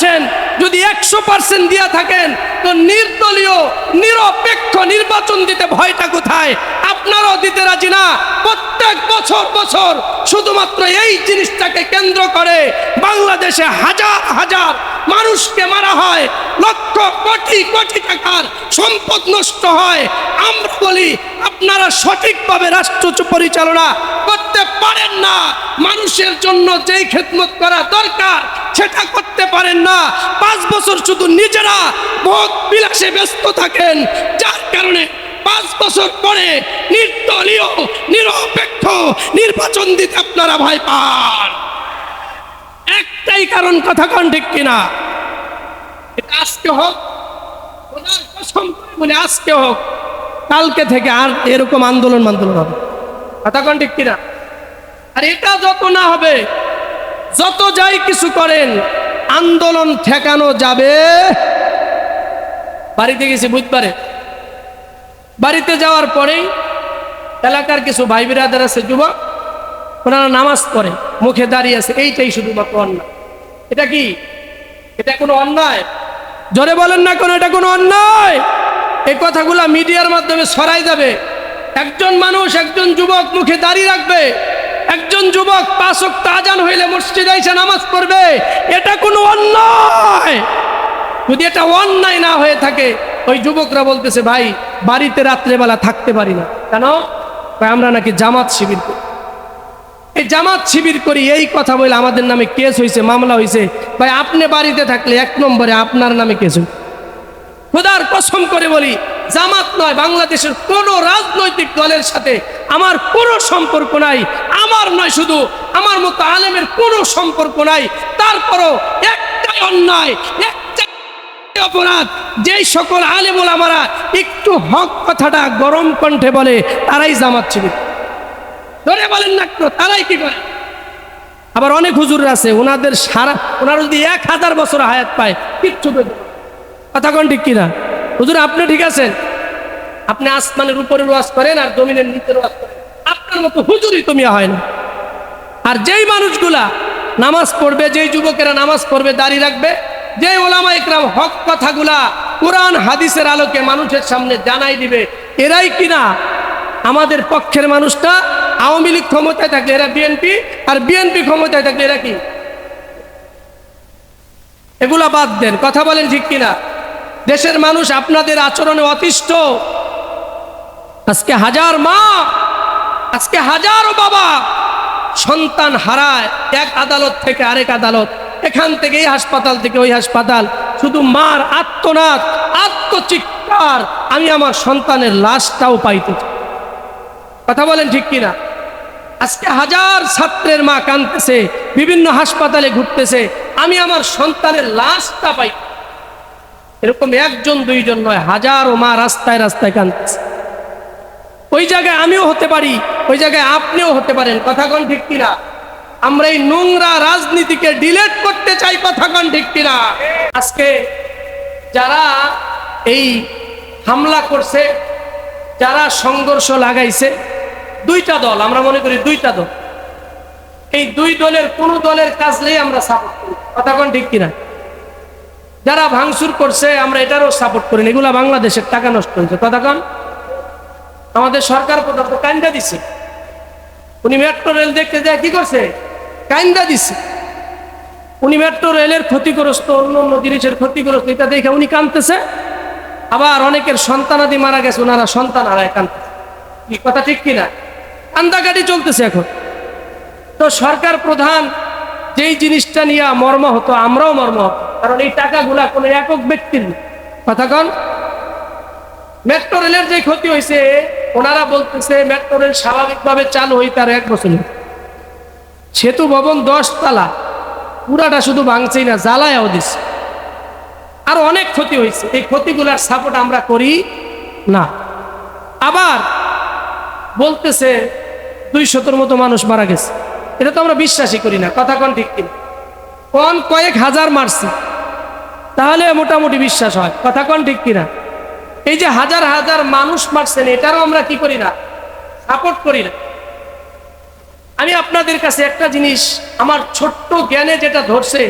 আসেন যদি একশো পার্সেন্ট দিয়া থাকেন, তো নির্দলীয়, নিরপেক্ষ নির্বাচন দিতে ভয়টা কোথায়? আপনারাও দিতে রাজি না। প্রত্যেক বছর বছর শুধুমাত্র এই জিনিসটাকে কেন্দ্র করে বাংলাদেশে হাজার হাজার মানুষকে মারা হয়, লক্ষ, কোটি কোটি টাকার সম্পদ নষ্ট হয়। আমরা বলি, আপনারা সঠিকভাবে রাষ্ট্র পরিচালনা করতে পারেন না। মানুষের জন্য যেই খেদমত করা দরকার সেটা করতে পারেন না। পাঁচ বছর শুধু নিজেরা ভোগ বিলাসে ব্যস্ত থাকেন। যার কারণে পাঁচ বছর পরে নির্দলীয়, নিরপেক্ষ নির্বাচন দিতে আপনারা ভয় পান। একটাই কারণ কথা কন ঠিক কিনা? এটা আজকে হোক বলে আজকে হোক, কালকে থেকে আর এরকম আন্দোলন আন্দোলন হবে কথা কন ঠিক কিনা? আর এটা যত না হবে যত যাই কিছু করেন, আন্দোলন ঠেকানো যাবে। বাড়িতে গেছি বুধবারে। বাড়িতে যাওয়ার পরেই এলাকার কিছু ভাই বিরাদার আছে, যুবক, ওনারা নামাজ পড়ে, মুখে দাঁড়িয়ে আছে, এইটাই শুধুমাত্র অন্যায় এটা কি? এটা কোনো অন্যায়? জোরে বলেন না কোনো, এটা কোনো অন্যায়? এই কথাগুলা মিডিয়ার মাধ্যমে ছড়াই যাবে। একজন মানুষ, একজন যুবক মুখে দাঁড়িয়ে রাখবে। একজন যুবক পাঁচক আজান হইলে মসজিদে এসে নামাজ পড়বে, এটা কোনো অন্যায়। যদি এটা অন্যায় না হয়ে থাকে, ওই যুবকরা বলতেছে, ভাই, বাড়িতে রাত্রেবেলা থাকতে পারি না। কেন? আমরা নাকি জামাত শিবির করি। এই জামাত শিবির করি, এই কথা বলে আমাদের নামে কেস হয়েছে মামলা হয়েছে ভাই, আপনি বাড়িতে থাকলে এক নম্বরে আপনার নামে কেস হয়েছে খোদার কসম করে বলি, জামাত নয়, বাংলাদেশের কোন রাজনৈতিক দলের সাথে আমার কোনো সম্পর্ক নাই। আমার নয় শুধু, আমার মতো আলেমের কোনো সম্পর্ক নাই। তারপরও একটাই অন্যায়, একটাই অপরাধ। যেই সকল আলেমুল আমারা একটু হক কথাটা গরম কণ্ঠে বলে, তারাই জামাত শিবির। ধরে বলেন না তারাই কি করে? আবার অনেক হুজুর আছে ওনাদের সারা ওনারা যদি এক হাজার বছর হায়াত পায়, কিচ্ছু কথা কোন ঠিক কিনা? হুজুর, আপনি ঠিক আছেন? আপনি আসমানের উপরে ওয়াজ করেন আর জমিনের নিচের ওয়াজ করেন। মতো হুজুরই তুমি হয় না। আর যেই মানুষগুলা নামাজ পড়বে, যেই যুবকেরা নামাজ পড়বে দাঁড়িয়ে রাখবে যে ওলামা ইকরাম হক কথাগুলা কোরআন, হাদিসের আলোকে মানুষের সামনে জানাই দিবে, এরাই কিনা আমাদের পক্ষের মানুষটা? আওয়ামী লীগ ক্ষমতায় থাকলে এরা বিএনপি, আর বিএনপি ক্ষমতায় থাকলে এরা কি? এগুলা বাদ দেন, কথা বলেন ঠিক কিনা? দেশের মানুষ আপনাদের আচরণে অতিষ্ঠ। আজকে হাজার মা আজকে হাজারো বাবা সন্তান হারায়, এক আদালত থেকে আরেক আদালত। এখান থেকে এই হাসপাতাল থেকে ওই হাসপাতাল। শুধু মার আত্মনাদ আত্মচিৎকার, আমি আমার সন্তানের লাশটাও পাইতে। কথা বলেন ঠিক কিনা? আজকে হাজার ছাত্রের মা কাঁদতেছে, বিভিন্ন হাসপাতালে ঘুরতেছে, আমি আমার সন্তানের লাশটা পাই এরকম একজন, দুইজন নয়, হাজারো মা রাস্তায় রাস্তায় কাঁদতেছে। ওই জায়গায় আমিও হতে পারি, ওই জায়গায় আপনিও হতে পারেন। কথাগণ ঠিক কিনা? আমরা এই নোংরা রাজনীতিকে ডিলেট করতে চাই, কথাগণ ঠিক কিনা? আজকে যারা এই হামলা করছে, যারা সংঘর্ষ লাগাইছে, দুইটা দল, আমরা মনে করি দুইটা দল। এই দুই দলের কোন দলের কাজলেই আমরা সাপোর্ট করি। কথা কন ঠিক কিনা? যারা ভাঙচুর করছে, আমরা এটারও সাপোর্ট করি এগুলা বাংলাদেশের টাকা নষ্ট হয়েছে। কথা কন আমাদের সরকার প্রধান তো কান্দা দিছে। উনি মেট্রো রেল দেখতে যায়, কি করছে? কান্দা দিছে। উনি মেট্রো রেলের ক্ষতিগ্রস্ত, অন্য অন্য জিনিসের ক্ষতিগ্রস্ত, এটা দেখে উনি কাঁদতেছে। আবার অনেকের সন্তানাদি মারা গেছে ওনারা সন্তান হারায় কাঁদতেছে। কি কথা ঠিক কিনা? কান্দাকাটি চলতেছে এখন। তো সরকার প্রধান যেই জিনিসটা নিয়ে মর্ম হতো, আমরাও মর্ম হতো, কারণ এই টাকাগুলা কোনো একক ব্যক্তির কথা কন? মেট্রো রেলের যে ক্ষতি হয়েছে ওনারা বলতেছে মেট্রো রেল স্বাভাবিকভাবে চালু হইতে আর এক বছর সেতু ভবন দশ তালা পুরাটা শুধু ভাঙছেই না, জ্বালায়াও দিচ্ছে আর অনেক ক্ষতি হয়েছে। এই ক্ষতিগুলার সাপোর্ট আমরা করি না। আবার বলতেছে, দুই শতর মতো মানুষ মারা গেছে। এটা তো আমরা বিশ্বাসই করি না, কথা কন ঠিক কিনা। কোন কয়েক হাজার মারছে। তাহলে মোটামুটি বিশ্বাস হয়, কথা কন ঠিক কিনা। এই যে হাজার হাজার মানুষ মারছেন, এটারও আমরা কি করি না? সাপোর্ট করি না। আমি আপনাদের কাছে একটা জিনিস, আমার ছোট্ট জ্ঞানে যেটা ধরছে,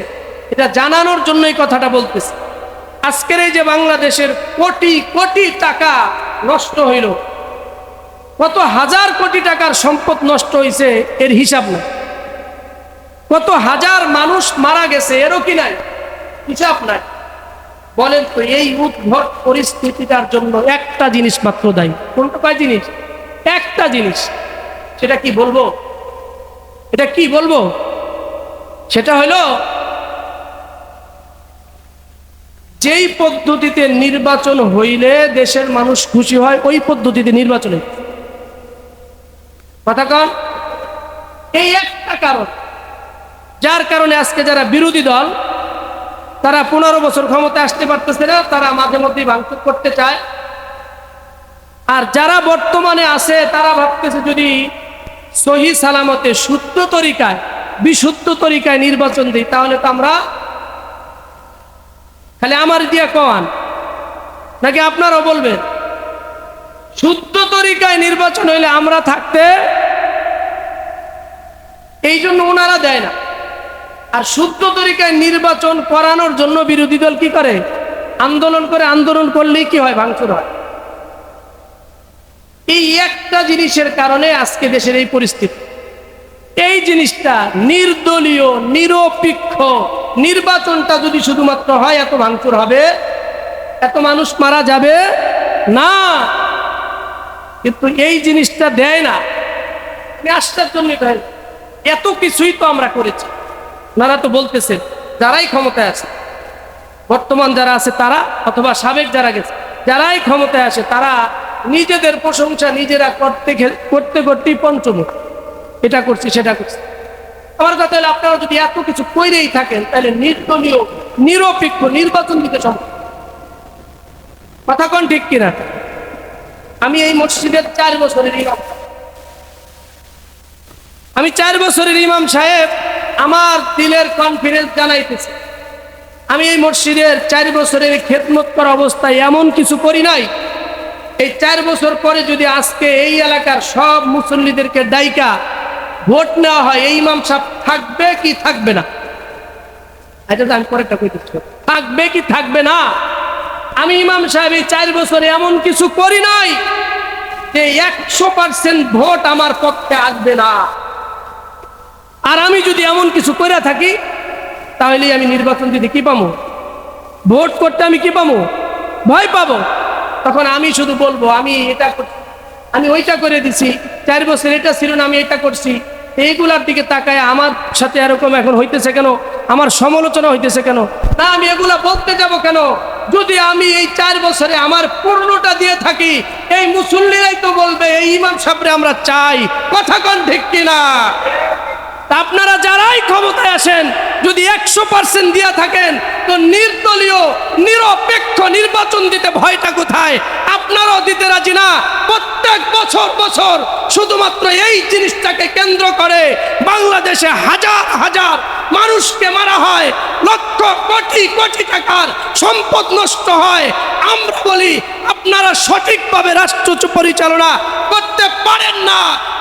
এটা জানানোর জন্য এই কথাটা বলতেছি। আজকের এই যে বাংলাদেশের কোটি কোটি টাকা নষ্ট হইল, কত হাজার কোটি টাকার সম্পদ নষ্ট হয়েছে এর হিসাব নাই। কত হাজার মানুষ মারা গেছে, এরও কি নাই? হিসাব নাই। বলেন তো, এই উদ্ভট পরিস্থিতিটার জন্য একটা জিনিস মাত্র দায়ী। কোনটা? কয় জিনিস? একটা জিনিস। সেটা কি বলব? এটা কি বলব? সেটা হলো, যেই পদ্ধতিতে নির্বাচন হইলে দেশের মানুষ খুশি হয়, ওই পদ্ধতিতে নির্বাচনে। কথা কন। এই একটা কারণ। যার কারণে আজকে যারা বিরোধী দল তারা পনেরো বছর ক্ষমতা আসতে পারতেছে না, তারা মাঝে মধ্যেই ভাঙচুর করতে চায়। আর যারা বর্তমানে আছে, তারা ভাবতেছে যদি সহি সালামতে শুদ্ধ তরিকায়, বিশুদ্ধ তরিকায় নির্বাচন দিই, তাহলে তো আমরা খালি আমার দিয়া কন নাকি আপনারাও বলবেন? শুদ্ধ তরিকায় নির্বাচন হইলে আমরা থাকতে এই জন্য ওনারা দেয় না। আর শুদ্ধ তরিকায় নির্বাচন করানোর জন্য বিরোধী দল কি করে? আন্দোলন করে আন্দোলন করলেই কি হয়? ভাঙচুর হয়। এই একটা জিনিসের কারণে আজকে দেশের এই পরিস্থিতি। এই জিনিসটা নির্দলীয়, নিরপেক্ষ নির্বাচনটা যদি শুধুমাত্র হয়, এত ভাঙচুর হবে? এত মানুষ মারা যাবে? না। কিন্তু এই জিনিসটা দেয় না। হয় এত কিছুই তো আমরা করেছি। ওনারা তো বলতেছেন যারাই ক্ষমতায় আছে, বর্তমান যারা আছে তারা অথবা সাবেক যারা গেছে, যারাই ক্ষমতায় আসে তারা নিজেদের প্রশংসা নিজেরা করতে করতে করতেই পঞ্চমুখ। এটা করছি, সেটা করছি। আমার কথা হলো, আপনারা যদি এত কিছু কইরেই থাকেন, তাহলে নির্দলীয়, নিরপেক্ষ নির্বাচন দিতে সম্ভব কথা কোন ঠিক কিনা? আমি এই মসজিদের চার বছরের ইমাম। আমি চার বছরের ইমাম সাহেব আমার দিলের কনফিডেন্স জানাইতেছে। আমি এই মসজিদের চার বছরের খেদমত করা অবস্থায় এমন কিছু করি নাই। এই চার বছর পরে যদি আজকে এই এলাকার সব মুসল্লিদেরকে ডাইকা ভোট নেওয়া হয়, এই ইমাম সাহেব থাকবে কি থাকবে না? এটা তো আমি পরেরটা কইতেছি থাকবে কি থাকবে না? আমি ইমাম সাহেব এই চার বছরে এমন কিছু করি নাই যে একশো পার্সেন্ট ভোট আমার পক্ষে আসবে না। আর আমি যদি এমন কিছু করে থাকি তাহলে আমি নির্বাচন দিতে কি পাবো ভোট করতে আমি কি পাবো ভয় পাবো। তখন আমি শুধু বলব, আমি এটা আমি ওইটা করে দিছি, চার বছর এটা ছিল না, আমি এটা করছি। এইগুলার দিকে তাকায় আমার সাথে এরকম এখন হইতেছে কেন? আমার সমালোচনা হইতেছে কেন? না, আমি এগুলা বলতে যাব কেন? যদি আমি এই চার বছরে আমার পূর্ণটা দিয়ে থাকি, এই মুসল্লিরাই তো বলবে, এই ইমাম সাহেবরে আমরা চাই। কথা কন ঠিক কিনা? আপনারা যারাই ক্ষমতায় আসেন, যদি একশো পার্সেন্ট দিয়া থাকেন, তো নির্দলীয়, নিরপেক্ষ নির্বাচন দিতে ভয়টা কোথায়? আপনারাও দিতে রাজি না। প্রত্যেক বছর বছর শুধুমাত্র এই জিনিসটাকে কেন্দ্র করে বাংলাদেশে হাজার হাজার মানুষকে মারা হয়, লক্ষ কোটি কোটি টাকার সম্পদ নষ্ট হয়। আমরা বলি, আপনারা সঠিকভাবে রাষ্ট্র পরিচালনা করতে পারেন না।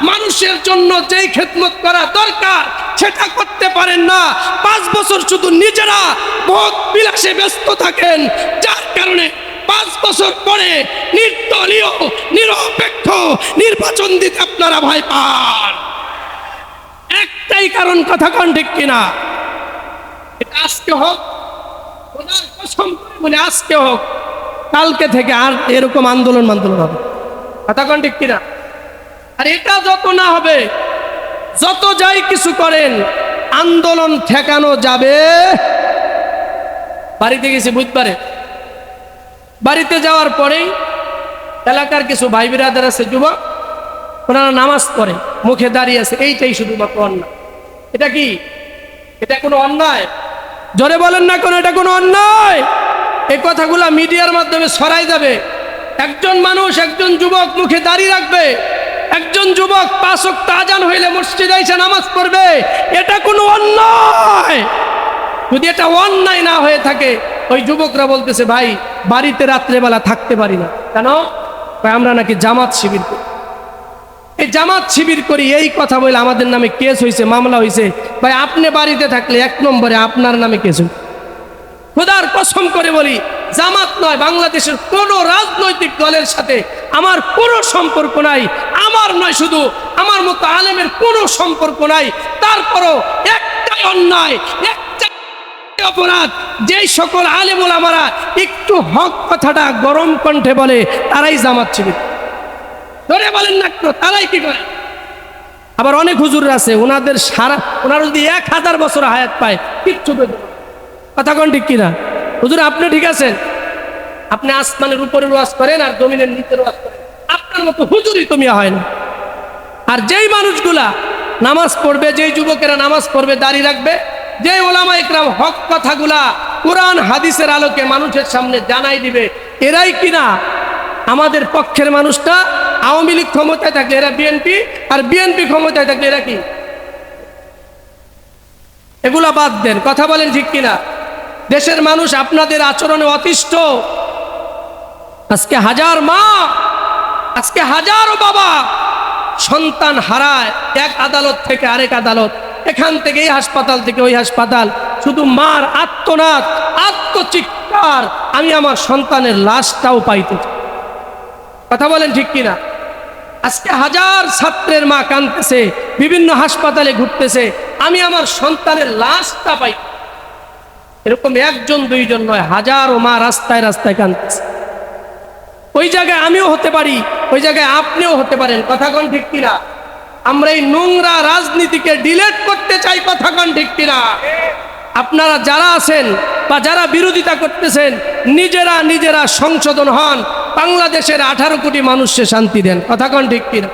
মানুষের জন্য যেই খেদমত করা দরকার, সেটা করতে পারেন না। পাঁচ বছর শুধু নিজেরা ভোগ বিলাসে ব্যস্ত থাকেন, যার কারণে পাঁচ বছর পরে নির্দলীয়, নিরপেক্ষ নির্বাচন দিতে আপনারা ভয় পান। একটাই কারণ কথা কন ঠিক কিনা? এটা আজকে হোক বলে আজকে হোক, কালকে থেকে আর এরকম আন্দোলন আন্দোলন হবে। কথা কন ঠিক কিনা? আর এটা যত না হবে, যত যাই কিছু করেন, আন্দোলন ঠেকানো যাবে। বাড়িতে গেছি বুধবারে। বাড়িতে যাওয়ার পরেই এলাকার কিছু ভাই বিরাদার আছে, যুবক, ওনারা নামাজ পড়ে, মুখে দাঁড়িয়ে আছে, এইটাই শুধুমাত্র অন্যায়। এটা কি? এটা কোনো অন্যায়? জোরে বলেন না কোনো, এটা কোনো অন্যায়? এই কথাগুলা মিডিয়ার মাধ্যমে ছড়াই যাবে। একজন মানুষ একজন যুবক মুখে দাঁড়িয়ে রাখবে। একজন যুবক পাঁচক তাজান হইলে মসজিদে এসে নামাজ পড়বে। এটা কোনো অন্যায়! যদি এটা অন্যায় না হয়ে থাকে, ওই যুবকরা বলতেছে, ভাই, বাড়িতে রাত্রেবেলা থাকতে পারি না। কেন? আমরা নাকি জামাত শিবির করি। এই জামাত শিবির করি, এই কথা বলে আমাদের নামে কেস হয়েছে মামলা হয়েছে ভাই, আপনি বাড়িতে থাকলে এক নম্বরে আপনার নামে কেস হয়েছে খোদার কসম করে বলি, জামাত নয়, বাংলাদেশের কোনো রাজনৈতিক দলের সাথে আমার কোনো সম্পর্ক নাই। আমার নয় শুধু, আমার মতো আলেমের কোনো সম্পর্ক নাই। তারপরও একটাই অন্যায়, একটাই অপরাধ। যেই সকল আলেমুল আমারা একটু হক কথাটা গরম কণ্ঠে বলে, তারাই জামাত শিবির। ধরে বলেন না তারাই কি করে? আবার অনেক হুজুর আছে ওনাদের সারা ওনারা যদি এক হাজার বছর হায়াত পায়, কিচ্ছু। কথা কোন ঠিক কিনা? হুজুর, আপনি ঠিক আছেন? আপনি আসমানের উপরে ওয়াজ করেন আর জমিনের নিচের ওয়াজ করেন। আপনার মতো হুজুরই তুমি হয় না। আর যেই মানুষগুলা নামাজ পড়বে, যেই যুবকেরা নামাজ পড়বে, দাড়ি রাখবে যে ওলামা ইকরাম হক কথাগুলা কোরআন, হাদিসের আলোকে মানুষের সামনে জানাই দিবে, এরাই কিনা? আমাদের পক্ষের মানুষটা আওয়ামী লীগ ক্ষমতায় থাকলে এরা বিএনপি আর বিএনপি ক্ষমতায় থাকলে এরা কি? এগুলা বাদ দেন, কথা বলেন ঠিক কিনা? দেশের মানুষ আপনাদের আচরণে অতিষ্ঠ। আজকে হাজার মা, আজকে হাজারো বাবা সন্তান হারায়, এক আদালত থেকে আরেক আদালত, এখান থেকে এই হাসপাতাল থেকে ওই হাসপাতাল। শুধু মার আত্মনাদ আত্মচিৎকার, আমি আমার সন্তানের লাশটাও পাইতে কথা বলেন ঠিক কিনা? আজকে হাজার ছাত্রের মা কাঁদতেছে, বিভিন্ন হাসপাতালে ঘুরতেছে। আমি আমার সন্তানের লাশটা পাই। এরকম একজন, দুইজন নয়, হাজারো মা রাস্তায় রাস্তায় কাঁদতেছে। ওই জায়গায় আমিও হতে পারি, ওই জায়গায় আপনিও হতে পারেন, কথা কন ঠিক কিনা? আমরা এই নোংরা রাজনীতিকে ডিলেট করতে চাই, কথা কন ঠিক কিনা? আপনারা যারা আছেন বা যারা বিরোধিতা করতেছেন, নিজেরা নিজেরা সংশোধন হন। বাংলাদেশের আঠারো কোটি মানুষকে শান্তি দেন। কথা কন ঠিক কিনা?